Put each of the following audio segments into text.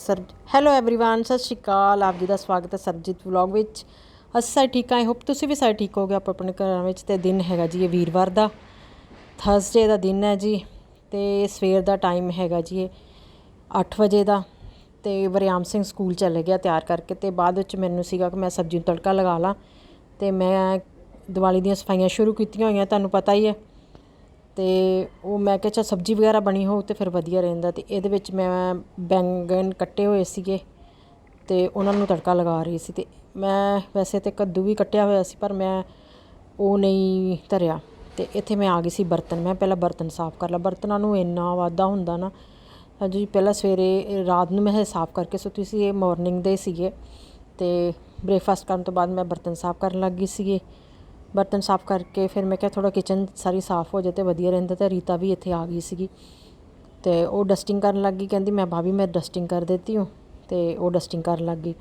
Sir hello everyone ਸਤਿ ਸ਼੍ਰੀ ਅਕਾਲ ਆਪ ਜੀ ਦਾ ਸਵਾਗਤ ਹੈ ਸਰਜੀਤ ਵਲੌਗ ਵਿੱਚ ਅਸੀਂ ਸਾਰੇ ਠੀਕ ਆਏ ਹੋਪ ਤੁਸੀਂ ਵੀ ਸਾਰੇ ਠੀਕ ਹੋਗੇ ਆਪ ਆਪਣੇ ਘਰਾਂ ਵਿੱਚ ਤੇ ਦਿਨ ਹੈਗਾ ਜੀ ਇਹ ਵੀਰਵਾਰ ਦਾ ਥਰਸਡੇ ਦਾ ਦਿਨ ਹੈ ਜੀ ਤੇ ਸਵੇਰ ਦਾ ਟਾਈਮ ਹੈਗਾ ਜੀ ਇਹ 8 ਵਜੇ ਦਾ ਤੇ ਵਰਿਆਮ ਸਿੰਘ ਸਕੂਲ ਚਲੇ ਗਿਆ ਤਿਆਰ ਕਰਕੇ ਤੇ ਬਾਅਦ ਵਿੱਚ ਮੈਨੂੰ ਸੀਗਾ ਕਿ ਮੈਂ ਸਬਜ਼ੀ ਨੂੰ ਤੜਕਾ ਲਗਾ ਲਾਂ ਤੇ ਮੈਂ ਦੀਵਾਲੀ ਦੀਆਂ ਸਫਾਈਆਂ ਸ਼ੁਰੂ ਕੀਤੀਆਂ ਹੋਈਆਂ ਤੁਹਾਨੂੰ ਪਤਾ ਹੀ ਹੈ ਅਤੇ ਉਹ ਮੈਂ ਕਿਹਾ ਚਾ ਸਬਜ਼ੀ ਵਗੈਰਾ ਬਣੀ ਹੋਊ ਤਾਂ ਫਿਰ ਵਧੀਆ ਰਹਿੰਦਾ। ਅਤੇ ਇਹਦੇ ਵਿੱਚ ਮੈਂ ਬੈਂਗਨ ਕੱਟੇ ਹੋਏ ਸੀਗੇ ਅਤੇ ਉਹਨਾਂ ਨੂੰ ਤੜਕਾ ਲਗਾ ਰਹੀ ਸੀ ਅਤੇ ਮੈਂ ਵੈਸੇ ਤਾਂ ਕੱਦੂ ਵੀ ਕੱਟਿਆ ਹੋਇਆ ਸੀ, ਪਰ ਮੈਂ ਉਹ ਨਹੀਂ ਧਰਿਆ। ਅਤੇ ਇੱਥੇ ਮੈਂ ਆ ਗਈ ਸੀ ਬਰਤਨ। ਮੈਂ ਪਹਿਲਾਂ ਬਰਤਨ ਸਾਫ਼ ਕਰ ਲਾ। ਬਰਤਨਾਂ ਨੂੰ ਇੰਨਾ ਵਾਧਾ ਹੁੰਦਾ ਨਾ ਜੀ ਪਹਿਲਾਂ ਸਵੇਰੇ, ਰਾਤ ਨੂੰ ਮੈਂ ਸਾਫ਼ ਕਰਕੇ ਸੁੱਤੀ ਸੀ, ਇਹ ਮਾਰਨਿੰਗ ਦੇ ਸੀਗੇ। ਅਤੇ ਬ੍ਰੇਕਫਾਸਟ ਕਰਨ ਤੋਂ ਬਾਅਦ ਮੈਂ ਬਰਤਨ ਸਾਫ਼ ਕਰਨ ਲੱਗ ਗਈ ਸੀਗੀ। ਬਰਤਨ ਸਾਫ਼ ਕਰਕੇ ਫਿਰ ਮੈਂ ਕਿਹਾ ਥੋੜ੍ਹਾ ਕਿਚਨ ਸਾਰੀ ਸਾਫ਼ ਹੋ ਜਾਏ ਤਾਂ ਵਧੀਆ ਰਹਿੰਦਾ ਤੇ ਰੀਤਾ ਵੀ ਇੱਥੇ ਆ ਗਈ ਸੀਗੀ। ਅਤੇ ਉਹ ਡਸਟਿੰਗ ਕਰਨ ਲੱਗ ਗਈ, ਕਹਿੰਦੀ ਮੈਂ ਭਾਬੀ ਮੈਂ ਡਸਟਿੰਗ ਕਰ ਦਿੱਤੀ ਹੂੰ ਅਤੇ ਉਹ ਡਸਟਿੰਗ ਕਰਨ ਲੱਗ ਗਈ।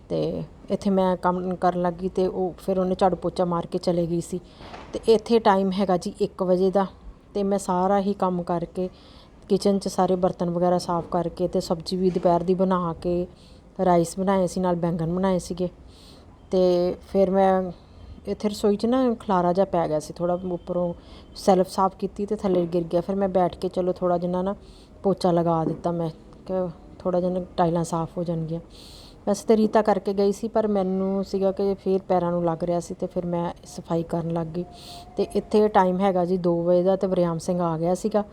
ਅਤੇ ਇੱਥੇ ਮੈਂ ਕੰਮ ਕਰਨ ਲੱਗ ਗਈ ਤੇ ਉਹ ਫਿਰ ਉਹਨੇ ਝਾੜੂ ਪੋਚਾ ਮਾਰ ਕੇ ਚਲੇ ਗਈ ਸੀ। ਤੇ ਇੱਥੇ ਟਾਈਮ ਹੈਗਾ ਜੀ 1 ਵਜੇ ਦਾ ਤੇ ਮੈਂ ਸਾਰਾ ਹੀ ਕੰਮ ਕਰਕੇ ਕਿਚਨ 'ਚ ਸਾਰੇ ਬਰਤਨ ਵਗੈਰਾ ਸਾਫ਼ ਕਰਕੇ ਤੇ ਸਬਜ਼ੀ ਵੀ ਦੁਪਹਿਰ ਦੀ ਬਣਾ ਕੇ ਰਾਈਸ ਬਣਾਏ ਸੀ ਨਾਲ ਬੈਂਗਣ ਬਣਾਏ ਸੀਗੇ। ਤੇ ਫਿਰ ਮੈਂ ਇੱਥੇ ਰਸੋਈ 'ਚ ਨਾ ਖਲਾਰਾ ਜਿਹਾ ਪੈ ਗਿਆ ਸੀ ਥੋੜਾ ਉੱਪਰੋਂ ਸੈਲਫ ਸਾਫ਼ ਕੀਤੀ ਤੇ ਥੱਲੇ ਗਿਰ ਗਿਆ। ਫਿਰ ਮੈਂ ਬੈਠ ਕੇ ਚਲੋ ਥੋੜਾ ਜਿਹਾ ਨਾ ਪੋਚਾ ਲਗਾ ਦਿੱਤਾ, ਮੈਂ ਕਿ ਥੋੜਾ ਜਿਹਾ ਟਾਈਲਾਂ ਸਾਫ਼ ਹੋ ਜਾਣਗੀਆਂ। ਵੈਸੇ ਤੇ ਰੀਤਾ ਕਰਕੇ ਗਈ ਸੀ, ਪਰ ਮੈਨੂੰ ਸੀਗਾ ਕਿ ਫਿਰ ਪੈਰਾਂ ਨੂੰ ਲੱਗ ਰਿਹਾ ਸੀ ਤੇ ਫਿਰ ਮੈਂ ਸਫ਼ਾਈ ਕਰਨ ਲੱਗ ਗਈ। ਤੇ ਇੱਥੇ ਟਾਈਮ ਹੈਗਾ ਜੀ 2 ਵਜੇ ਦਾ ਤੇ ਵਰਿਆਮ ਸਿੰਘ ਆ ਗਿਆ ਸੀਗਾ।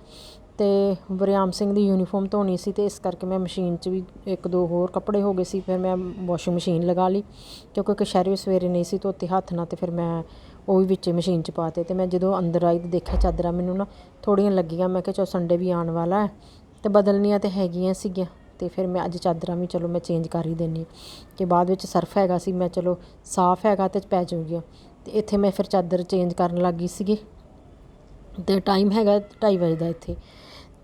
ਅਤੇ ਵਰਿਆਮ ਸਿੰਘ ਦੀ ਯੂਨੀਫਾਰਮ ਧੋਣੀ ਸੀ ਅਤੇ ਇਸ ਕਰਕੇ ਮੈਂ ਮਸ਼ੀਨ 'ਚ ਵੀ ਇੱਕ ਦੋ ਹੋਰ ਕੱਪੜੇ ਹੋ ਗਏ ਸੀ, ਫਿਰ ਮੈਂ ਵਾਸ਼ਿੰਗ ਮਸ਼ੀਨ ਲਗਾ ਲਈ ਕਿਉਂਕਿ ਕਸ਼ਹਿਰੇ ਸਵੇਰੇ ਨਹੀਂ ਸੀ ਧੋਤੇ ਹੱਥ ਨਾਲ ਅਤੇ ਫਿਰ ਮੈਂ ਉਹ ਵੀ ਵਿੱਚੇ ਮਸ਼ੀਨ 'ਚ ਪਾਤੇ ਤੇ ਮੈਂ ਜਦੋਂ ਅੰਦਰ ਆਈ ਤਾਂ ਦੇਖਿਆ ਚਾਦਰਾਂ ਮੈਨੂੰ ਨਾ ਥੋੜ੍ਹੀਆਂ ਲੱਗੀਆਂ, ਮੈਂ ਕਿਹਾ ਚਲੋ ਸੰਡੇ ਵੀ ਆਉਣ ਵਾਲਾ ਹੈ ਅਤੇ ਬਦਲਣੀਆਂ ਤਾਂ ਹੈਗੀਆਂ ਸੀਗੀਆਂ ਅਤੇ ਫਿਰ ਮੈਂ ਅੱਜ ਚਾਦਰਾਂ ਵੀ ਚਲੋ ਮੈਂ ਚੇਂਜ ਕਰ ਹੀ ਦਿੰਦੀ ਕਿ ਬਾਅਦ ਵਿੱਚ ਸਰਫ ਹੈਗਾ ਸੀ, ਮੈਂ ਚਲੋ ਸਾਫ਼ ਹੈਗਾ ਅਤੇ ਪੈ ਜਾਊਗੀ ਅਤੇ ਇੱਥੇ ਮੈਂ ਫਿਰ ਚਾਦਰ ਚੇਂਜ ਕਰਨ ਲੱਗ ਗਈ ਸੀਗੀ ਅਤੇ ਟਾਈਮ ਹੈਗਾ 2:30 ਵਜੇ ਦਾ ਇੱਥੇ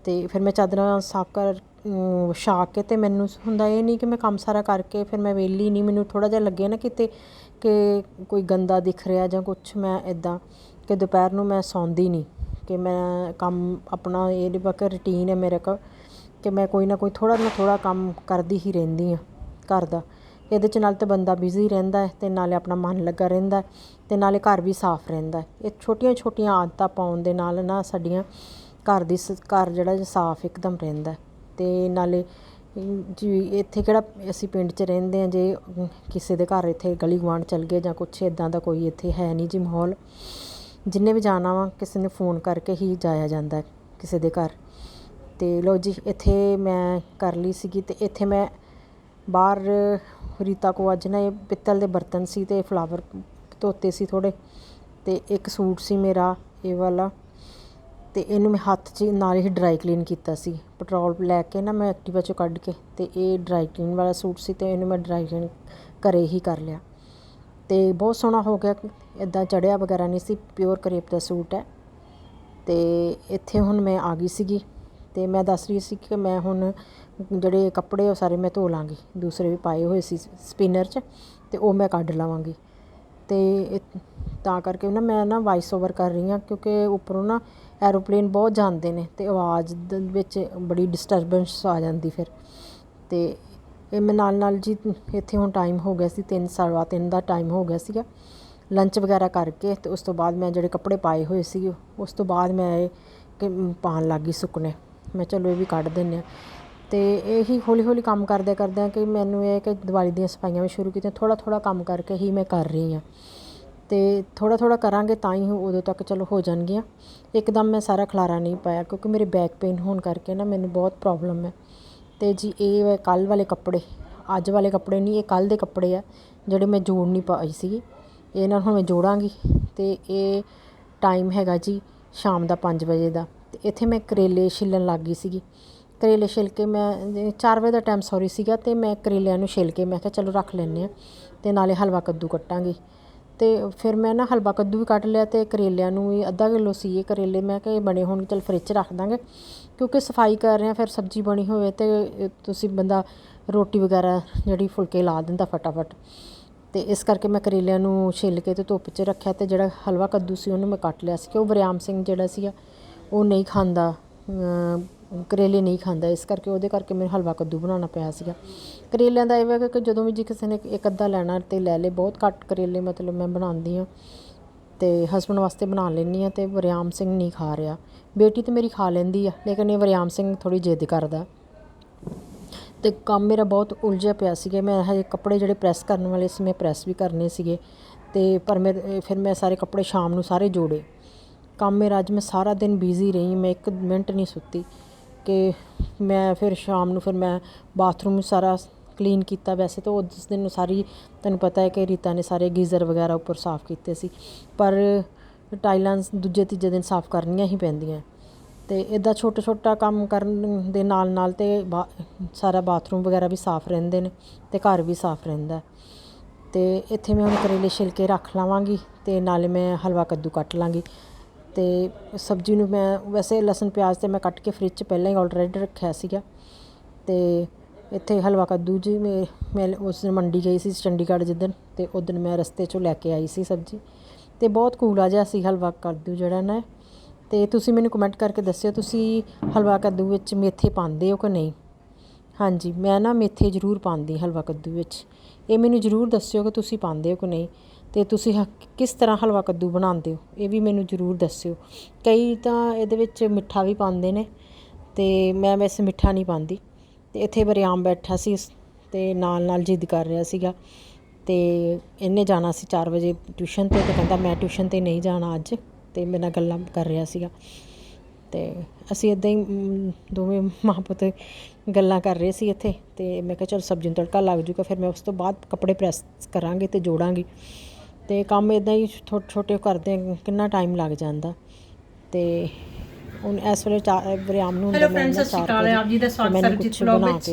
ਅਤੇ ਫਿਰ ਮੈਂ ਚਾਦਰਾਂ ਸਾਫ਼ ਕਰ ਵਿਛਾ ਕੇ ਅਤੇ ਮੈਨੂੰ ਹੁੰਦਾ ਇਹ ਨਹੀਂ ਕਿ ਮੈਂ ਕੰਮ ਸਾਰਾ ਕਰਕੇ ਫਿਰ ਮੈਂ ਵਿਹਲੀ ਨਹੀਂ, ਮੈਨੂੰ ਥੋੜ੍ਹਾ ਜਿਹਾ ਲੱਗੇ ਨਾ ਕਿਤੇ ਕਿ ਕੋਈ ਗੰਦਾ ਦਿਖ ਰਿਹਾ ਜਾਂ ਕੁਛ ਮੈਂ ਇੱਦਾਂ ਕਿ ਦੁਪਹਿਰ ਨੂੰ ਮੈਂ ਸੌਂਦੀ ਨਹੀਂ, ਕਿ ਮੈਂ ਕੰਮ ਆਪਣਾ ਇਹਦੇ ਨਹੀਂ ਰੂਟੀਨ ਹੈ ਮੇਰੇ ਕੋਲ ਕਿ ਮੈਂ ਕੋਈ ਨਾ ਕੋਈ ਥੋੜ੍ਹਾ ਨਾ ਥੋੜ੍ਹਾ ਕੰਮ ਕਰਦੀ ਹੀ ਰਹਿੰਦੀ ਹਾਂ ਘਰ ਦਾ। ਇਹਦੇ ਚ ਨਾਲ ਤਾਂ ਬੰਦਾ ਬਿਜ਼ੀ ਰਹਿੰਦਾ ਅਤੇ ਨਾਲੇ ਆਪਣਾ ਮਨ ਲੱਗਾ ਰਹਿੰਦਾ ਅਤੇ ਨਾਲੇ ਘਰ ਵੀ ਸਾਫ਼ ਰਹਿੰਦਾ ਇਹ ਛੋਟੀਆਂ ਛੋਟੀਆਂ ਆਦਤਾਂ ਪਾਉਣ ਦੇ ਨਾਲ ਨਾ ਸਾਡੀਆਂ ਘਰ ਦੀ ਸ, ਘਰ ਜਿਹੜਾ ਸਾਫ਼ ਇੱਕਦਮ ਰਹਿੰਦਾ ਅਤੇ ਨਾਲੇ ਜੀ, ਇੱਥੇ ਕਿਹੜਾ ਅਸੀਂ ਪਿੰਡ 'ਚ ਰਹਿੰਦੇ ਹਾਂ, ਜੇ ਕਿਸੇ ਦੇ ਘਰ ਇੱਥੇ ਗਲੀ ਗੁਆਂਢ ਚਲ ਗਏ ਜਾਂ ਕੁਛ ਇੱਦਾਂ ਦਾ ਕੋਈ ਇੱਥੇ ਹੈ ਨਹੀਂ ਜੀ ਮਾਹੌਲ, ਜਿੰਨੇ ਵੀ ਜਾਣਾ ਵਾ ਕਿਸੇ ਨੇ ਫੋਨ ਕਰਕੇ ਹੀ ਜਾਇਆ ਜਾਂਦਾ ਕਿਸੇ ਦੇ ਘਰ। ਅਤੇ ਲਓ ਜੀ, ਇੱਥੇ ਮੈਂ ਕਰ ਲਈ ਸੀਗੀ ਅਤੇ ਇੱਥੇ ਮੈਂ ਬਾਹਰ ਰੀਤਾ ਕੋ ਅੱਜ ਨਾ ਇਹ ਪਿੱਤਲ ਦੇ ਬਰਤਨ ਸੀ ਅਤੇ ਫਲਾਵਰ ਧੋਤੇ ਸੀ ਥੋੜ੍ਹੇ ਅਤੇ ਇੱਕ ਸੂਟ ਸੀ ਮੇਰਾ, ਇਹ ਵਾਲਾ। ਅਤੇ ਇਹਨੂੰ ਮੈਂ ਹੱਥ 'ਚ ਨਾਲ ਹੀ ਡਰਾਈ ਕਲੀਨ ਕੀਤਾ ਸੀ। ਪੈਟਰੋਲ ਲੈ ਕੇ ਨਾ ਮੈਂ ਐਕਟੀਵਾ 'ਚੋਂ ਕੱਢ ਕੇ ਅਤੇ ਇਹ ਡਰਾਈ ਕਲੀਨ ਵਾਲਾ ਸੂਟ ਸੀ ਅਤੇ ਇਹਨੂੰ ਮੈਂ ਡਰਾਈ ਕਲੀਨ ਘਰ ਹੀ ਕਰ ਲਿਆ। ਅਤੇ ਬਹੁਤ ਸੋਹਣਾ ਹੋ ਗਿਆ। ਇੱਦਾਂ ਚੜਿਆ ਵਗੈਰਾ ਨਹੀਂ ਸੀ ਪਿਓਰ ਕਰੇਪ ਦਾ ਸੂਟ ਹੈ। ਅਤੇ ਇੱਥੇ ਹੁਣ ਮੈਂ ਆ ਗਈ ਸੀਗੀ ਅਤੇ ਮੈਂ ਦੱਸ ਰਹੀ ਸੀ ਕਿ ਮੈਂ ਹੁਣ ਜਿਹੜੇ ਕੱਪੜੇ ਉਹ ਸਾਰੇ ਮੈਂ ਧੋ ਲਾਂਗੀ। ਦੂਸਰੇ ਵੀ ਪਾਏ ਹੋਏ ਸੀ ਸਪਿਨਰ 'ਚ ਅਤੇ ਉਹ ਮੈਂ ਕੱਢ ਲਵਾਂਗੀ। ਅਤੇ ਤਾਂ ਕਰਕੇ ਨਾ ਮੈਂ ਨਾ ਵਾਇਸ ਓਵਰ ਕਰ ਰਹੀ ਹਾਂ ਕਿਉਂਕਿ ਉੱਪਰੋਂ ਨਾ ਐਰੋਪਲੇਨ ਬਹੁਤ ਜਾਂਦੇ ਨੇ ਅਤੇ ਆਵਾਜ਼ ਦੇ, ਵਿੱਚ ਬੜੀ ਡਿਸਟਰਬੈਂਸ ਆ ਜਾਂਦੀ ਫਿਰ। ਅਤੇ ਇਹ ਮੈਂ ਨਾਲ ਨਾਲ ਜੀ ਇੱਥੇ ਹੁਣ ਟਾਈਮ ਹੋ ਗਿਆ ਸੀ, ਤਿੰਨ ਸਵਾ ਤਿੰਨ ਦਾ ਟਾਈਮ ਹੋ ਗਿਆ ਸੀਗਾ। ਲੰਚ ਵਗੈਰਾ ਕਰਕੇ ਅਤੇ ਉਸ ਤੋਂ ਬਾਅਦ ਮੈਂ ਜਿਹੜੇ ਕੱਪੜੇ ਪਾਏ ਹੋਏ ਸੀ ਉਸ ਤੋਂ ਬਾਅਦ ਮੈਂ ਇਹ ਕਿ ਪਾਣ ਲੱਗ ਗਈ ਸੁੱਕਣੇ। ਮੈਂ ਚਲੋ ਇਹ ਵੀ ਕੱਢ ਦਿੰਨੇ ਆ ਤੇ ਇਹੀ ਹੌਲੀ ਹੌਲੀ ਕੰਮ ਕਰਦੇ ਕਰਦੇ ਕਿ ਮੈਨੂੰ ਇਹ ਕਿ ਦੀਵਾਲੀ ਦੀਆਂ ਸਫਾਈਆਂ ਵੀ ਸ਼ੁਰੂ ਕੀਤੀਆਂ ਥੋੜਾ ਥੋੜਾ ਕੰਮ ਕਰਕੇ ਹੀ ਮੈਂ ਕਰ ਰਹੀ ਹਾਂ। ਤੇ ਥੋੜਾ ਥੋੜਾ ਕਰਾਂਗੇ ਤਾਂ ਹੀ ਉਦੋਂ ਤੱਕ ਚਲੋ ਹੋ ਜਾਣਗੀਆਂ। ਇੱਕਦਮ ਮੈਂ ਸਾਰਾ ਖਲਾਰਾ ਨਹੀਂ ਪਾਇਆ ਕਿਉਂਕਿ ਮੇਰੇ ਬੈਕ ਪੇਨ ਹੋਣ ਕਰਕੇ ਨਾ ਮੈਨੂੰ ਬਹੁਤ ਪ੍ਰੋਬਲਮ ਹੈ। ਤੇ ਜੀ ਇਹ ਕੱਲ ਵਾਲੇ ਕੱਪੜੇ, ਅੱਜ ਵਾਲੇ ਕੱਪੜੇ ਨਹੀਂ, ਇਹ ਕੱਲ ਦੇ ਕੱਪੜੇ ਆ ਜਿਹੜੇ ਮੈਂ ਜੋੜ ਨਹੀਂ ਪਾਈ ਸੀ ਇਹ ਨਾਲ ਹੁਣ ਮੈਂ ਜੋੜਾਂਗੀ ਤੇ ਇਹ ਟਾਈਮ ਹੈਗਾ ਜੀ ਸ਼ਾਮ ਦਾ 5 ਵਜੇ ਦਾ। ਤੇ ਇੱਥੇ ਮੈਂ ਕਰੇਲੇ ਛਿੱਲਣ ਲੱਗ ਗਈ ਸੀਗੀ। ਕਰੇਲੇ ਛਿਲ ਕੇ ਮੈਂ 4 ਵਜੇ ਦਾ ਟਾਈਮ ਸੌਰੀ ਸੀਗਾ ਤੇ ਮੈਂ ਕਰੇਲਿਆਂ ਨੂੰ ਛਿਲ ਕੇ ਮੈਂ ਕਿਹਾ ਚਲੋ ਰੱਖ ਲੈਂਦੇ ਆ ਤੇ ਨਾਲੇ ਹਲਵਾ ਕੱਦੂ ਕੱਟਾਂਗੀ। ਅਤੇ ਫਿਰ ਮੈਂ ਨਾ ਹਲਵਾ ਕੱਦੂ ਵੀ ਕੱਟ ਲਿਆ ਅਤੇ ਕਰੇਲਿਆਂ ਨੂੰ ਵੀ ਅੱਧਾ ਕਿਲੋ ਸੀ ਕਰੇਲੇ। ਮੈਂ ਕਿਹਾ ਬਣੇ ਹੋਣਗੇ, ਚੱਲ ਫਰਿੱਜ 'ਚ ਰੱਖ ਦਾਂਗੇ। ਕਿਉਂਕਿ ਸਫ਼ਾਈ ਕਰ ਰਹੇ ਆ ਫਿਰ ਸਬਜ਼ੀ ਬਣੀ ਹੋਵੇ ਅਤੇ ਤੁਸੀਂ ਬੰਦਾ ਰੋਟੀ ਵਗੈਰਾ ਜਿਹੜੀ ਫੁਲਕੇ ਲਾ ਦਿੰਦਾ ਫਟਾਫਟ। ਅਤੇ ਇਸ ਕਰਕੇ ਮੈਂ ਕਰੇਲਿਆਂ ਨੂੰ ਛਿੱਲ ਕੇ ਅਤੇ ਧੁੱਪ 'ਚ ਰੱਖਿਆ ਅਤੇ ਜਿਹੜਾ ਹਲਵਾ ਕੱਦੂ ਸੀ ਉਹਨੂੰ ਮੈਂ ਕੱਟ ਲਿਆ ਸੀ। ਕਿ ਉਹ ਵਰਿਆਮ ਸਿੰਘ ਜਿਹੜਾ ਸੀਗਾ, ਉਹ ਨਹੀਂ ਖਾਂਦਾ ਕਰੇਲੇ ਨਹੀਂ ਖਾਂਦਾ, ਇਸ ਕਰਕੇ ਉਹਦੇ ਕਰਕੇ ਮੈਨੂੰ ਹਲਵਾ ਕੱਦੂ ਬਣਾਉਣਾ ਪਿਆ ਸੀਗਾ। ਕਰੇਲਿਆਂ ਦਾ ਇਹ ਵਾ ਕਿ ਜਦੋਂ ਵੀ ਜੇ ਕਿਸੇ ਨੇ ਇੱਕ ਅੱਧਾ ਲੈਣਾ ਤੇ ਲੈ ਲੇ, ਬਹੁਤ ਘੱਟ ਕਰੇਲੇ ਮਤਲਬ ਮੈਂ ਬਣਾਉਂਦੀ ਹਾਂ ਤੇ ਹਸਬੰਡ ਵਾਸਤੇ ਬਣਾ ਲੈਂਦੀ ਹਾਂ ਤੇ ਵਰਿਆਮ ਸਿੰਘ ਨਹੀਂ ਖਾ ਰਿਹਾ। ਬੇਟੀ ਤੇ ਮੇਰੀ ਖਾ ਲੈਂਦੀ ਆ, ਲੇਕਿਨ ਇਹ ਵਰਿਆਮ ਸਿੰਘ ਥੋੜੀ ਜਿੱਦ ਕਰਦਾ। ਤੇ ਕੰਮ ਮੇਰਾ ਬਹੁਤ ਉਲਝਿਆ ਪਿਆ ਸੀਗਾ, ਮੈਂ ਹਜੇ ਕੱਪੜੇ ਜਿਹੜੇ ਪ੍ਰੈਸ ਕਰਨ ਵਾਲੇ ਸੀ, ਮੈਂ ਪ੍ਰੈਸ ਵੀ ਕਰਨੇ ਸੀਗੇ। ਤੇ ਪਰ ਮੇਰੇ ਫਿਰ ਮੈਂ ਸਾਰੇ ਕੱਪੜੇ ਸ਼ਾਮ ਨੂੰ ਸਾਰੇ ਜੋੜੇ। ਕੰਮ ਮੇਰਾ ਅੱਜ ਮੈਂ ਸਾਰਾ ਦਿਨ ਬਿਜ਼ੀ ਰਹੀ, ਮੈਂ ਇੱਕ ਮਿੰਟ ਨਹੀਂ ਸੁੱਤੀ। ਕਿ ਮੈਂ ਫਿਰ ਸ਼ਾਮ ਨੂੰ ਫਿਰ ਮੈਂ ਬਾਥਰੂਮ ਸਾਰਾ ਕਲੀਨ ਕੀਤਾ। ਵੈਸੇ ਤਾਂ ਉਸ ਦਿਨ ਸਾਰੀ ਤੁਹਾਨੂੰ ਪਤਾ ਹੈ ਕਿ ਰੀਤਾ ਨੇ ਸਾਰੇ ਗੀਜ਼ਰ ਵਗੈਰਾ ਉੱਪਰ ਸਾਫ਼ ਕੀਤੇ ਸੀ, ਪਰ ਟਾਈਲਾਂ ਦੂਜੇ ਤੀਜੇ ਦਿਨ ਸਾਫ਼ ਕਰਨੀਆਂ ਹੀ ਪੈਂਦੀਆਂ। ਤੇ ਇਦਾਂ ਛੋਟਾ ਛੋਟਾ ਕੰਮ ਕਰਨ ਦੇ ਨਾਲ ਨਾਲ ਤੇ ਬਾ- ਸਾਰਾ ਬਾਥਰੂਮ ਵਗੈਰਾ ਵੀ ਸਾਫ਼ ਰਹਿੰਦੇ ਨੇ ਤੇ ਘਰ ਵੀ ਸਾਫ਼ ਰਹਿੰਦਾ। ਤੇ ਇੱਥੇ ਮੈਂ ਹੁਣ ਕਰੇਲੇ ਛਿਲਕੇ ਰੱਖ ਲਾਵਾਂਗੀ ਤੇ ਨਾਲੇ ਮੈਂ ਹਲਵਾ ਕੱਦੂ ਕੱਟ ਲਾਂਗੀ। ਅਤੇ ਸਬਜ਼ੀ ਨੂੰ ਮੈਂ ਵੈਸੇ ਲਸਣ, ਪਿਆਜ਼ ਤੇ ਮੈਂ ਕੱਟ ਕੇ ਫਰਿੱਜ 'ਚ ਪਹਿਲਾਂ ਹੀ ਆਲਰੇਡੀ ਰੱਖਿਆ ਸੀਗਾ। ਅਤੇ ਇੱਥੇ ਹਲਵਾ ਕੱਦੂ ਜੀ ਮੈਂ ਮੈਂ ਉਸ ਦਿਨ ਮੰਡੀ ਗਈ ਸੀ ਚੰਡੀਗੜ੍ਹ ਜਿੱਦਣ ਅਤੇ ਉੱਦਣ ਮੈਂ ਰਸਤੇ 'ਚੋਂ ਲੈ ਕੇ ਆਈ ਸੀ ਸਬਜ਼ੀ। ਅਤੇ ਬਹੁਤ ਕੂਲਾ ਜਿਹਾ ਸੀ ਹਲਵਾ ਕੱਦੂ ਜਿਹੜਾ ਨਾ। ਅਤੇ ਤੁਸੀਂ ਮੈਨੂੰ ਕਮੈਂਟ ਕਰਕੇ ਦੱਸਿਓ ਤੁਸੀਂ ਹਲਵਾ ਕੱਦੂ ਵਿੱਚ ਮੇਥੇ ਪਾਉਂਦੇ ਹੋ ਕਿ ਨਹੀਂ? ਹਾਂਜੀ, ਮੈਂ ਨਾ ਮੇਥੇ ਜ਼ਰੂਰ ਪਾਉਂਦੀ ਹਲਵਾ ਕੱਦੂ ਵਿੱਚ। ਇਹ ਮੈਨੂੰ ਜ਼ਰੂਰ ਦੱਸਿਓ ਕਿ ਤੁਸੀਂ ਪਾਉਂਦੇ ਹੋ ਕਿ ਨਹੀਂ। ਅਤੇ ਤੁਸੀਂ ਹ- ਕਿਸ ਤਰ੍ਹਾਂ ਹਲਵਾ ਕੱਦੂ ਬਣਾਉਂਦੇ ਹੋ? ਇਹ ਵੀ ਮੈਨੂੰ ਜ਼ਰੂਰ ਦੱਸਿਓ। ਕਈ ਤਾਂ ਇਹਦੇ ਵਿੱਚ ਮਿੱਠਾ ਵੀ ਪਾਉਂਦੇ ਨੇ ਅਤੇ ਮੈਂ ਵੈਸੇ ਮਿੱਠਾ ਨਹੀਂ ਪਾਉਂਦੀ। ਅਤੇ ਇੱਥੇ ਵਰਿਆਮ ਬੈਠਾ ਸੀ ਅਤੇ ਨਾਲ ਨਾਲ ਜਿੱਦ ਕਰ ਰਿਹਾ ਸੀਗਾ। ਅਤੇ ਇਹਨੇ ਜਾਣਾ ਸੀ 4 ਵਜੇ ਟਿਊਸ਼ਨ ਤੇ ਤੇ ਕਹਿੰਦਾ ਮੈਂ ਟਿਊਸ਼ਨ ਤੇ ਨਹੀਂ ਜਾਣਾ ਅੱਜ ਅਤੇ ਮੇਰੇ ਨਾਲ ਗੱਲਾਂ ਕਰ ਰਿਹਾ ਸੀਗਾ। ਅਤੇ ਅਸੀਂ ਇਦਾਂ ਹੀ ਦੋਵੇਂ ਮਾਂ ਪੁੱਤ ਗੱਲਾਂ ਕਰ ਰਹੇ ਸੀ ਇੱਥੇ ਅਤੇ ਮੈਂ ਕਿਹਾ ਚਲ ਸਬਜ਼ੀ ਨੂੰ ਤੜਕਾ ਲੱਗ ਜੂਗਾ, ਫਿਰ ਮੈਂ ਉਸ ਤੋਂ ਬਾਅਦ ਕੱਪੜੇ ਪ੍ਰੈਸ ਕਰਾਂਗੇ ਅਤੇ ਜੋੜਾਂਗੀ। ਤੇ ਕੰਮ ਇਦਾਂ ਹੀ ਛੋਟੇ ਛੋਟੇ ਕਰਦੇ ਕਿੰਨਾ ਟਾਈਮ ਲੱਗ ਜਾਂਦਾ। ਤੇ ਹੁਣ ਇਸ ਵੇਲੇ ਚਾ- ਨੂੰ ਹੈਲੋ ਫਰੈਂਡਸ ਸਤਿ ਸ਼੍ਰੀ ਅਕਾਲ ਆਪ ਜੀ ਦਾ ਸਵਾਗਤ ਸਰਜੀਤ ਬਣਾ ਵਿੱਚ।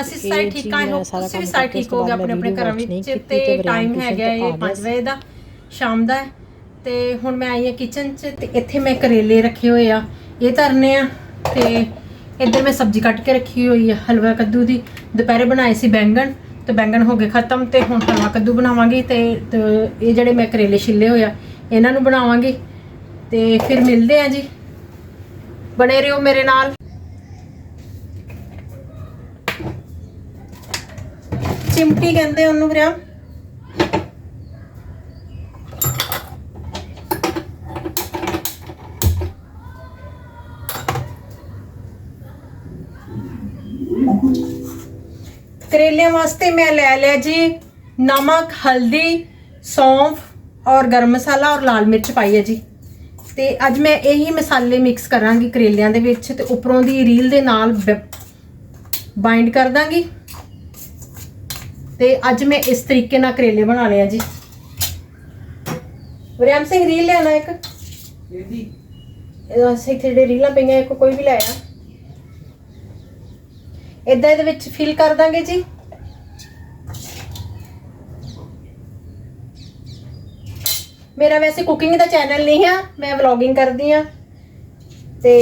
ਅਸੀਂ ਸਾਰੇ ਠੀਕ ਆਏ ਹੋ ਸਾਰਾ ਤੁਸੀਂ ਵੀ ਸਾਰੇ ਠੀਕ ਹੋਗੇ ਆਪਣੇ ਆਪਣੇ ਘਰਾਂ ਵਿੱਚ ਤੇ ਟਾਈਮ ਹੈਗਾ ਇਹ ਆ ਗਿਆ 5 ਵਜੇ ਦਾ ਸ਼ਾਮ ਦਾ ਤੇ ਹੁਣ ਮੈਂ ਆਈ ਹਾਂ ਕਿਚਨ 'ਚ ਤੇ ਇੱਥੇ ਮੈਂ ਕਰੇਲੇ ਰੱਖੇ ਹੋਏ ਆ ਇਹ ਧਰਨੇ ਆ ਤੇ ਇੱਧਰ ਮੈਂ ਸਬਜ਼ੀ ਕੱਟ ਕੇ ਰੱਖੀ ਹੋਈ ਆ ਹਲਵਾ ਕੱਦੂ ਦੀ ਦੁਪਹਿਰੇ ਬਣਾਏ ਸੀ ਬੈਂਗਣ। ਤੇ ਬੈਂਗਣ ਹੋ ਗਏ ਖਤਮ ਤੇ ਹੁਣ ਹਲਵਾ ਕੱਦੂ ਬਣਾਵਾਂਗੀ ਤੇ ਇਹ ਜਿਹੜੇ ਮੈਂ ਕਰੇਲੇ ਛਿੱਲੇ ਹੋਏ ਆ, ਇਹਨਾਂ ਨੂੰ ਬਣਾਵਾਂਗੀ ਤੇ ਫਿਰ ਮਿਲਦੇ ਆ ਜੀ। ਬਣੇ ਰਹੋ ਮੇਰੇ ਨਾਲ। ਚਿਮਟੀ ਕਹਿੰਦੇ ਉਹਨੂੰ ਵੀਰਿਆ। ਕਰੇਲਿਆਂ ਵਾਸਤੇ ਮੈਂ ਲੈ ਲਿਆ ਜੀ ਨਮਕ ਹਲਦੀ ਸੌਂਫ ਔਰ ਗਰਮ ਮਸਾਲਾ ਔਰ ਲਾਲ ਮਿਰਚ ਪਾਈ ਹੈ ਜੀ। ਤੇ ਅੱਜ ਮੈਂ ਇਹੀ ਮਸਾਲੇ ਮਿਕਸ ਕਰਾਂਗੀ ਕਰੇਲਿਆਂ ਦੇ ਵਿੱਚ ਤੇ ਉੱਪਰੋਂ ਦੀ ਰੀਲ ਦੇ ਨਾਲ ਬਾਈਂਡ ਕਰ ਦਾਂਗੀ। ਤੇ ਅੱਜ ਮੈਂ ਇਸ ਤਰੀਕੇ ਨਾਲ ਕਰੇਲੇ ਬਣਾਣੇ ਆ ਜੀ। ਵਰਿਆਮ ਸਿੰਘ ਰੀਲ ਲਿਆਣਾ ਇੱਕ? ਇਹ ਅਸੀਂ ਜਿਹੜੇ ਰੀਲਾਂ ਪਈਆਂ ਇੱਕ ਕੋਈ ਵੀ ਲੈ ਆ। ਇਦਾਂ ਇਹਦੇ ਵਿੱਚ ਫਿਲ ਕਰ ਦਾਂਗੇ ਜੀ। ਮੇਰਾ ਵੈਸੇ ਕੁਕਿੰਗ ਦਾ ਚੈਨਲ ਨਹੀਂ ਆ ਮੈਂ ਵਲੌਗਿੰਗ ਕਰਦੀ ਆ। ਤੇ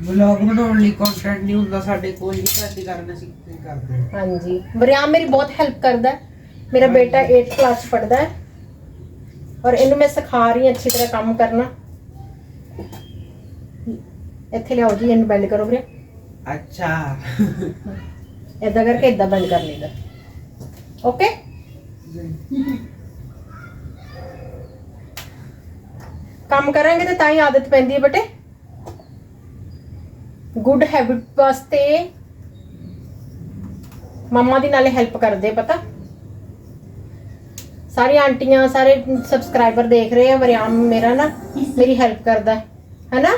ਵਲੌਗ ਬਣਾਉਣ ਲਈ ਕੰਟੈਂਟ ਨਹੀਂ ਹੁੰਦਾ ਸਾਡੇ ਕੋਲ ਹੀ ਸਾਡੀ ਕਰਨਾ ਅਸੀਂ ਕੀ ਕਰਦੇ। ਹਾਂ। ਹਾਂਜੀ। ਵਰਿਆਮ ਮੇਰੀ ਬਹੁਤ ਹੈਲਪ ਕਰਦਾ ਹੈ। ਮੇਰਾ ਬੇਟਾ 8th ਕਲਾਸ ਚ ਪੜਦਾ ਹੈ। ਔਰ ਇਹਨੂੰ ਮੈਂ ਸਿਖਾ ਰਹੀ ਹਾਂ ਅੱਛੀ ਤਰ੍ਹਾਂ ਕੰਮ ਕਰਨਾ। ਇੱਥੇ ਲਿਆਓ ਜੀ ਇਹਨੂੰ ਬੈਂਡ ਕਰੋ ਵੀਰੇ। ਅੱਛਾ। ਏਦਾਂ ਕਰਕੇ ਏਦਾਂ ਬੰਦ ਕਰ ਲਈਦਾ। ਓਕੇ ਕੰਮ ਕਰਾਂਗੇ ਤੇ ਤਾਂ ਹੀ ਆਦਤ ਪੈਂਦੀ ਹੈ ਬਟੇ। ਗੁੱਡ ਹੈਬਿਟ ਵਾਸਤੇ ਮੰਮਾ ਦੀ ਨਾਲੇ ਹੈਲਪ ਕਰਦੇ ਪਤਾ। ਸਾਰੀ ਆਂਟੀਆਂ, ਸਾਰੇ ਸਬਸਕ੍ਰਾਈਬਰ ਦੇਖ ਰਹੇ ਆ, ਵਰਿਆਮ ਮੇਰਾ ਨਾ, ਮੇਰੀ ਹੈਲਪ ਕਰਦਾ ਹੈ, ਹੈਨਾ?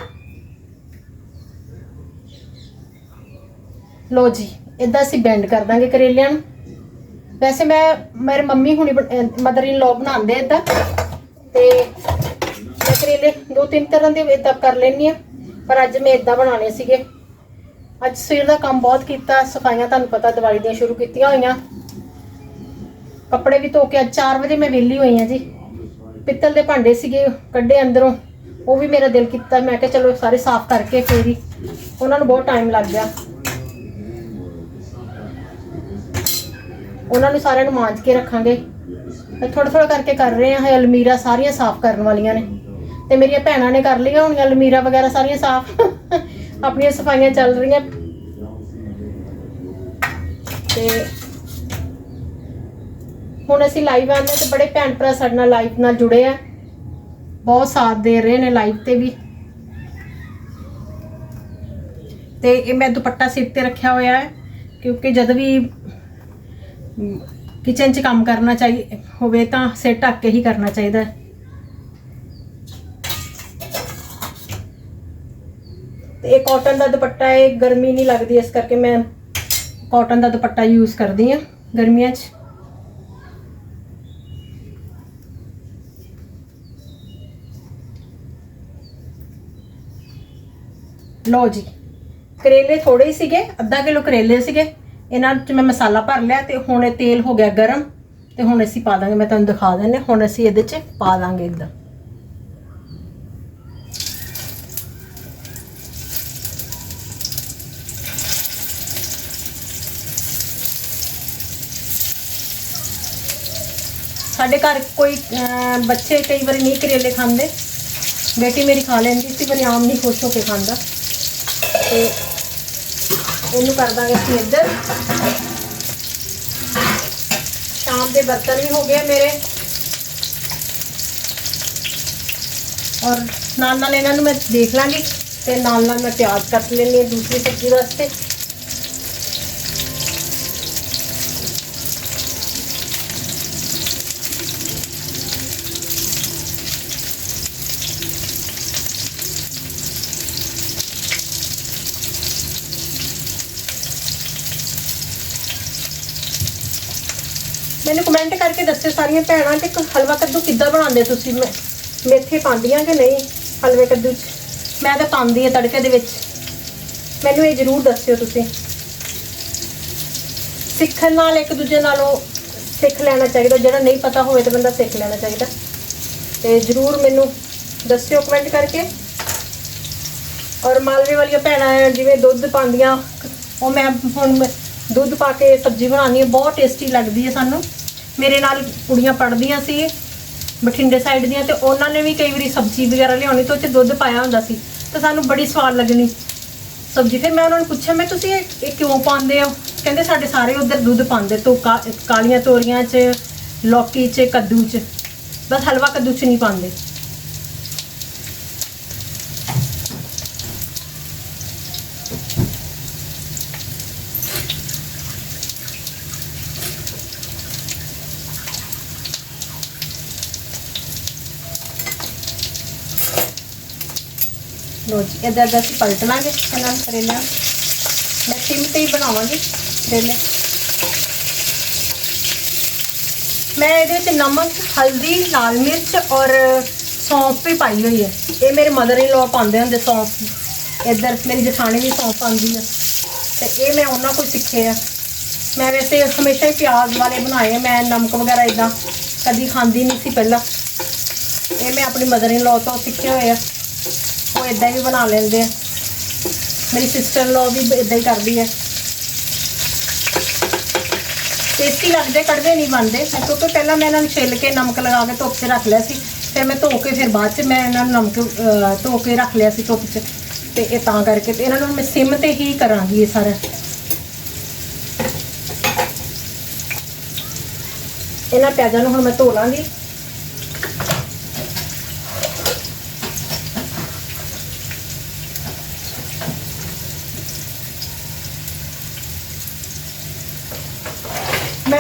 ਲੋ ਜੀ ਇਦਾਂ ਅਸੀਂ ਬੈਂਡ ਕਰ ਦਾਂਗੇ ਕਰੇਲਿਆਂ ਨੂੰ। ਵੈਸੇ ਮੈਂ, ਮੇਰੇ ਮੰਮੀ ਹੁਣੀ ਮਦਰ ਇਨ ਲੋ ਬਣਾਉਂਦੇ ਇਦਾਂ ਤੇ ਮੈਂ ਕਰੇਲੇ ਦੋ ਤਿੰਨ ਤਰ੍ਹਾਂ ਦੇ ਇਦਾਂ ਕਰ ਲੈਣੀ ਆ ਪਰ ਅੱਜ ਮੈਂ ਇਦਾਂ ਬਣਾਉਣੇ ਸੀਗੇ। ਅੱਜ ਸਵੇਰ ਦਾ ਕੰਮ ਬਹੁਤ ਕੀਤਾ, ਸਫਾਈਆਂ ਤੁਹਾਨੂੰ ਪਤਾ ਦੀਵਾਲੀ ਦੀਆਂ ਸ਼ੁਰੂ ਕੀਤੀਆਂ ਹੋਈਆਂ। ਕੱਪੜੇ ਵੀ ਧੋ ਕੇ ਅੱਜ 4 ਵਜੇ ਮੈਂ ਵਿਹਲੀ ਹੋਈ ਆ ਜੀ। ਪਿੱਤਲ ਦੇ ਭਾਂਡੇ ਸੀਗੇ, ਕੱਢੇ ਅੰਦਰੋਂ। ਉਹ ਵੀ ਮੇਰਾ ਦਿਲ ਕੀਤਾ, ਮੈਂ ਕਿਹਾ ਚਲੋ ਸਾਰੇ ਸਾਫ਼ ਕਰਕੇ ਫੇਰ ਹੀ। ਉਹਨਾਂ ਨੂੰ ਬਹੁਤ ਟਾਈਮ ਲੱਗ ਗਿਆ। ਉਹਨਾਂ ਨੂੰ ਸਾਰਿਆਂ ਨੂੰ ਮਾਂਜ ਕੇ ਰੱਖਾਂਗੇ। ਥੋੜਾ ਥੋੜਾ ਕਰਕੇ ਕਰ ਰਹੇ ਆ ਇਹ ਅਲਮੀਰਾ ਸਾਰੀਆਂ ਸਾਫ਼ ਕਰਨ ਵਾਲੀਆਂ ਨੇ। ਤੇ ਮੇਰੀਆਂ ਭੈਣਾਂ ਨੇ ਕਰ ਲਈਆਂ ਹੋਣੀਆਂ, ਅਲਮੀਰਾ ਵਗੈਰਾ ਸਾਰੀਆਂ ਸਾਫ਼। ਆਪਣੀਆਂ ਸਫਾਈਆਂ ਚੱਲ ਰਹੀਆਂ। ਤੇ ਹੁਣ ਅਸੀਂ ਲਾਈਵ ਆਉਂਦੇ ਹਾਂ ਤੇ ਬੜੇ ਭੈਣ ਭਰਾ ਸਾਡੇ ਨਾਲ ਲਾਈਵ ਨਾਲ ਜੁੜੇ ਆ। ਬਹੁਤ ਸਾਥ ਦੇ ਰਹੇ ਨੇ ਲਾਈਵ ਤੇ ਵੀ। ਤੇ ਇਹ ਮੈਂ ਦੁਪੱਟਾ ਸਿਰ ਤੇ ਰੱਖਿਆ ਹੋਇਆ ਹੈ, ਕਿਉਂਕਿ ਜਦ ਵੀ ਕਿਚਨ 'ਚ ਕੰਮ ਕਰਨਾ ਚਾਹੀ, ਹੋਵੇ ਤਾਂ ਸਿਰ ਢੱਕ ਕੇ ਹੀ ਕਰਨਾ ਚਾਹੀਦਾ ਹੈ। ਤੇ ਇਹ ਕਾਟਨ ਦਾ ਦੁਪੱਟਾ ਹੈ ਗਰਮੀ ਨਹੀਂ ਲੱਗਦੀ, ਇਸ ਕਰਕੇ ਮੈਂ ਕਾਟਨ ਦਾ ਦੁਪੱਟਾ ਯੂਜ਼ ਕਰਦੀ ਹਾਂ ਗਰਮੀਆਂ 'ਚ। ਲਓ ਜੀ, ਕਰੇਲੇ ਥੋੜੇ ਹੀ ਸੀਗੇ, ਅੱਧਾ ਕਿਲੋ ਕਰੇਲੇ ਸੀਗੇ। ਇਹਨਾਂ 'ਚ ਮੈਂ ਮਸਾਲਾ ਭਰ ਲਿਆ ਤੇ ਹੁਣ ਇਹ ਤੇਲ ਹੋ ਗਿਆ ਗਰਮ ਤੇ ਹੁਣ ਅਸੀਂ ਪਾ ਦਾਂਗੇ, ਮੈਂ ਤੁਹਾਨੂੰ ਦਿਖਾ ਦਿੰਨੇ ਹੁਣ ਅਸੀਂ ਇਹਦੇ 'ਚ ਪਾ ਦਾਂਗੇ ਇਦਾਂ। ਸਾਡੇ ਘਰ ਕੋਈ ਅਹ, ਬੱਚੇ ਕਈ ਵਾਰੀ ਨਹੀਂ ਕਰੇਲੇ ਖਾਂਦੇ। ਬੇਟੀ ਮੇਰੀ ਖਾ ਲੈਂਦੀ ਸੀ ਪਰ ਆਮ ਨਹੀਂ ਖੁਸ਼ ਹੋ ਕੇ ਖਾਂਦਾ। ਤੇ ਇਹਨੂੰ ਕਰ ਦਾਂਗੇ ਅਸੀਂ ਇੱਧਰ। ਸ਼ਾਮ ਦੇ ਬਰਤਨ ਵੀ ਹੋ ਗਏ ਮੇਰੇ। ਔਰ ਨਾਲ ਨਾਲ ਇਹਨਾਂ ਨੂੰ ਮੈਂ ਦੇਖ ਲਾਂਗੀ ਤੇ ਨਾਲ ਨਾਲ ਮੈਂ ਪਿਆਜ਼ ਕੱਟ ਲੈਣੀ ਹੈ ਦੂਸਰੀ ਸਬਜ਼ੀ ਵਾਸਤੇ। ਮੈਨੂੰ ਕਮੈਂਟ ਕਰਕੇ ਦੱਸਿਓ ਸਾਰੀਆਂ ਭੈਣਾਂ ਕਿ ਹਲਵਾ ਕੱਦੂ ਕਿੱਦਾਂ ਬਣਾਉਂਦੇ ਤੁਸੀਂ? ਮੈਂ ਮੇਥੇ ਪਾਉਂਦੀਆਂ ਕਿ ਨਹੀਂ ਹਲਵੇ ਕੱਦੂ 'ਚ? ਮੈਂ ਤਾਂ ਪਾਉਂਦੀ ਆ ਤੜਕੇ ਦੇ ਵਿੱਚ। ਮੈਨੂੰ ਇਹ ਜ਼ਰੂਰ ਦੱਸਿਓ ਤੁਸੀਂ। ਸਿੱਖਣ ਨਾਲ ਇੱਕ ਦੂਜੇ ਨਾਲੋਂ ਸਿੱਖ ਲੈਣਾ ਚਾਹੀਦਾ ਜਿਹੜਾ ਨਹੀਂ ਪਤਾ ਹੋਵੇ ਤਾਂ ਬੰਦਾ ਸਿੱਖ ਲੈਣਾ ਚਾਹੀਦਾ। ਤੇ ਜ਼ਰੂਰ ਮੈਨੂੰ ਦੱਸਿਓ ਕਮੈਂਟ ਕਰਕੇ। ਔਰ ਮਾਲਵੇ ਵਾਲੀਆਂ ਭੈਣਾਂ ਜਿਵੇਂ ਦੁੱਧ ਪਾਉਂਦੀਆਂ ਉਹ ਮੈਂ ਹੁਣ ਦੁੱਧ ਪਾ ਕੇ ਸਬਜ਼ੀ ਬਣਾਉਣੀ ਹੈ ਬਹੁਤ ਟੇਸਟੀ ਲੱਗਦੀ ਹੈ ਸਾਨੂੰ। ਮੇਰੇ ਨਾਲ ਕੁੜੀਆਂ ਪੜ੍ਹਦੀਆਂ ਸੀ, ਬਠਿੰਡੇ ਸਾਈਡ ਦੀਆਂ ਤੇ ਉਹਨਾਂ ਨੇ ਵੀ ਕਈ ਵਾਰੀ ਸਬਜ਼ੀ ਵਗੈਰਾ ਲਿਆਉਣੀ ਤੇ ਉਹ 'ਚ ਦੁੱਧ ਪਾਇਆ ਹੁੰਦਾ ਸੀ ਤਾਂ ਸਾਨੂੰ ਬੜੀ ਸਵਾਦ ਲੱਗਣੀ ਸਬਜ਼ੀ। ਫਿਰ ਮੈਂ ਉਹਨਾਂ ਨੂੰ ਪੁੱਛਿਆ, ਮੈਂ ਤੁਸੀਂ ਇਹ ਇਹ ਕਿਉਂ ਪਾਉਂਦੇ ਹੋ? ਕਹਿੰਦੇ, ਸਾਡੇ ਸਾਰੇ ਉਧਰ ਦੁੱਧ ਪਾਉਂਦੇ ਤੋਂ ਕਾ- ਕਾਲੀਆਂ ਤੋਰੀਆਂ 'ਚ, ਲੌਕੀ 'ਚ, ਕੱਦੂ 'ਚ। ਬਸ ਹਲਵਾ ਕੱਦੂ 'ਚ ਨਹੀਂ ਪਾਉਂਦੇ। ਲੋ ਜੀ ਇਧਰ ਦਾ ਅਸੀਂ ਪਲਟ ਲਾਂਗੇ ਇਹਨਾਂ ਨੂੰ ਕਰੇਲਿਆਂ ਨੂੰ। ਮੈਂ ਸਿਮ ਤੇ ਹੀ ਬਣਾਵਾਂਗੀ ਕਰੇਲੇ। ਮੈਂ ਇਹਦੇ ਵਿੱਚ ਨਮਕ, ਹਲਦੀ, ਲਾਲ ਮਿਰਚ ਔਰ ਸੌਂਫ ਵੀ ਪਾਈ ਹੋਈ ਹੈ। ਇਹ ਮੇਰੇ ਮਦਰ ਇਨ ਲਾ ਪਾਉਂਦੇ ਹੁੰਦੇ ਸੌਂਫ। ਇੱਧਰ ਮੇਰੀ ਜਠਾਣੀ ਵੀ ਸੌਂਫ ਪਾਉਂਦੀ ਹੈ ਤੇ ਇਹ ਮੈਂ ਉਹਨਾਂ ਕੋਲ ਸਿੱਖੇ ਆ। ਮੈਂ ਵੈਸੇ ਹਮੇਸ਼ਾ ਹੀ ਪਿਆਜ਼ ਵਾਲੇ ਬਣਾਏ ਮੈਂ ਨਮਕ ਵਗੈਰਾ ਇਦਾਂ ਕਦੀ ਖਾਂਦੀ ਨਹੀਂ ਸੀ ਪਹਿਲਾਂ। ਇਹ ਮੈਂ ਆਪਣੀ ਮਦਰ ਇਨ ਲਾ ਤੋਂ ਸਿੱਖੇ ਹੋਏ ਆ। ਉਹ ਇਦਾਂ ਹੀ ਬਣਾ ਲੈਂਦੇ ਆ। ਮੇਰੀ ਸਿਸਟਰ ਲੋ ਵੀ ਇਦਾਂ ਹੀ ਕਰਦੀ ਹੈ ਟੇਸਟੀ ਲੱਗਦੇ, ਕੜਵੇ ਨਹੀਂ ਬਣਦੇ। ਮੈਂ ਕਿਉਂਕਿ ਪਹਿਲਾਂ ਮੈਂ ਇਹਨਾਂ ਨੂੰ ਛਿੱਲ ਕੇ ਨਮਕ ਲਗਾ ਕੇ ਧੁੱਪ 'ਚ ਰੱਖ ਲਿਆ ਸੀ। ਫਿਰ ਮੈਂ ਧੋ ਕੇ ਫਿਰ ਬਾਅਦ 'ਚ ਮੈਂ ਇਹਨਾਂ ਨੂੰ ਨਮਕ ਧੋ ਕੇ ਰੱਖ ਲਿਆ ਸੀ ਧੁੱਪ 'ਚ। ਤੇ ਇਹ ਤਾਂ ਕਰਕੇ ਤੇ ਇਹਨਾਂ ਨੂੰ ਮੈਂ ਸਿਮ ਤੇ ਹੀ ਕਰਾਂਗੀ ਇਹ ਸਾਰਾ। ਇਹਨਾਂ ਪਿਆਜ਼ਾਂ ਨੂੰ ਹੁਣ ਮੈਂ ਧੋ ਲਾਂਗੀ।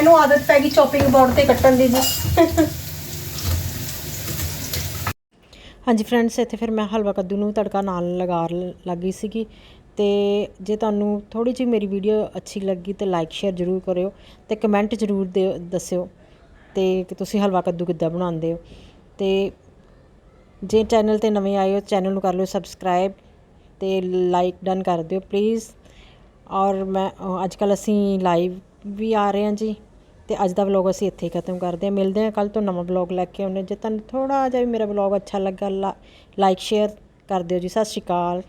ਮੈਨੂੰ ਆਦਤ ਪੈ ਗਈ ਚੌਪਿੰਗ ਬੋਰਡ ਤੇ ਕੱਟਣ ਦੀ ਜੀ। ਹਾਂਜੀ ਫਰੈਂਡਸ ਇੱਥੇ ਫਿਰ ਮੈਂ ਹਲਵਾ ਕੱਦੂ ਨੂੰ ਤੜਕਾ ਨਾਲ ਲਗਾ ਲ- ਲੱਗੀ ਸੀਗੀ। ਤੇ ਜੇ ਤੁਹਾਨੂੰ ਥੋੜੀ ਜਿਹੀ ਮੇਰੀ ਵੀਡੀਓ ਅੱਛੀ ਲੱਗੀ ਤੇ ਲਾਈਕ ਸ਼ੇਅਰ ਜ਼ਰੂਰ ਕਰਿਓ ਤੇ ਕਮੈਂਟ ਜ਼ਰੂਰ ਦਿਓ ਦੱਸਿਓ ਤੇ ਕਿ ਤੁਸੀਂ ਹਲਵਾ ਕੱਦੂ ਕਿੱਦਾਂ ਬਣਾਉਂਦੇ ਹੋ। ਤੇ ਜੇ ਚੈਨਲ ਤੇ ਨਵੇਂ ਆਏ ਹੋ ਚੈਨਲ ਨੂੰ ਕਰ ਲਿਓ ਸਬਸਕ੍ਰਾਈਬ ਤੇ ਲਾਈਕ ਡਨ ਕਰ ਦਿਓ ਪਲੀਜ਼ ਔਰ ਮੈਂ ਅੱਜ ਕੱਲ ਅਸੀਂ ਲਾਈਵ ਵੀ ਆ ਰਹੇ ਹਾਂ ਜੀ। ਤੇ ਅੱਜ ਦਾ ਵਲੌਗ ਅਸੀਂ ਇੱਥੇ ਹੀ ਖਤਮ ਕਰਦੇ ਹਾਂ। ਮਿਲਦੇ ਹਾਂ ਕੱਲ ਤੋਂ ਨਵਾਂ ਵਲੌਗ ਲੈ ਕੇ ਆਉਂਦੇ ਹਾਂ। ਜੇ ਤੁਹਾਨੂੰ ਥੋੜਾ ਜਿਹਾ ਵੀ ਮੇਰਾ ਵਲੌਗ ਅੱਛਾ ਲੱਗਾ ਲਾਈਕ ਸ਼ੇਅਰ ਕਰ ਦਿਓ ਜੀ। ਸਤਿ ਸ਼੍ਰੀ ਅਕਾਲ।